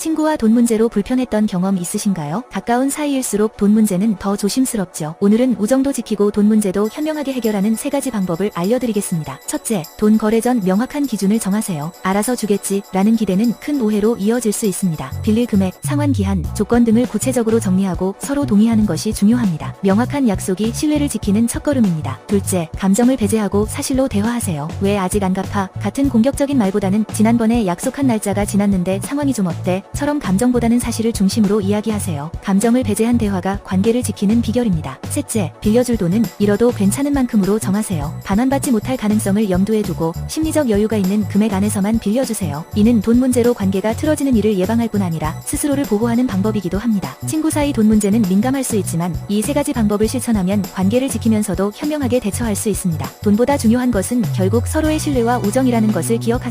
친구와 돈 문제로 불편했던 경험 있으신가요? 가까운 사이일수록 돈 문제는 더 조심스럽죠. 오늘은 우정도 지키고 돈 문제도 현명하게 해결하는 세 가지 방법을 알려드리겠습니다. 첫째, 돈 거래 전 명확한 기준을 정하세요. 알아서 주겠지 라는 기대는 큰 오해로 이어질 수 있습니다. 빌릴 금액, 상환 기한, 조건 등을 구체적으로 정리하고 서로 동의하는 것이 중요합니다. 명확한 약속이 신뢰를 지키는 첫걸음입니다. 둘째, 감정을 배제하고 사실로 대화하세요. 왜 아직 안 갚아? 같은 공격적인 말보다는 지난번에 약속한 날짜가 지났는데 상황이 좀 어때? 처럼 감정보다는 사실을 중심으로 이야기하세요. 감정을 배제한 대화가 관계를 지키는 비결입니다. 셋째, 빌려줄 돈은 잃어도 괜찮은 만큼으로 정하세요. 반환받지 못할 가능성을 염두에 두고 심리적 여유가 있는 금액 안에서만 빌려주세요. 이는 돈 문제로 관계가 틀어지는 일을 예방할 뿐 아니라 스스로를 보호하는 방법이기도 합니다. 친구 사이 돈 문제는 민감할 수 있지만 이 세 가지 방법을 실천하면 관계를 지키면서도 현명하게 대처할 수 있습니다. 돈보다 중요한 것은 결국 서로의 신뢰와 우정이라는 것을 기억하세요.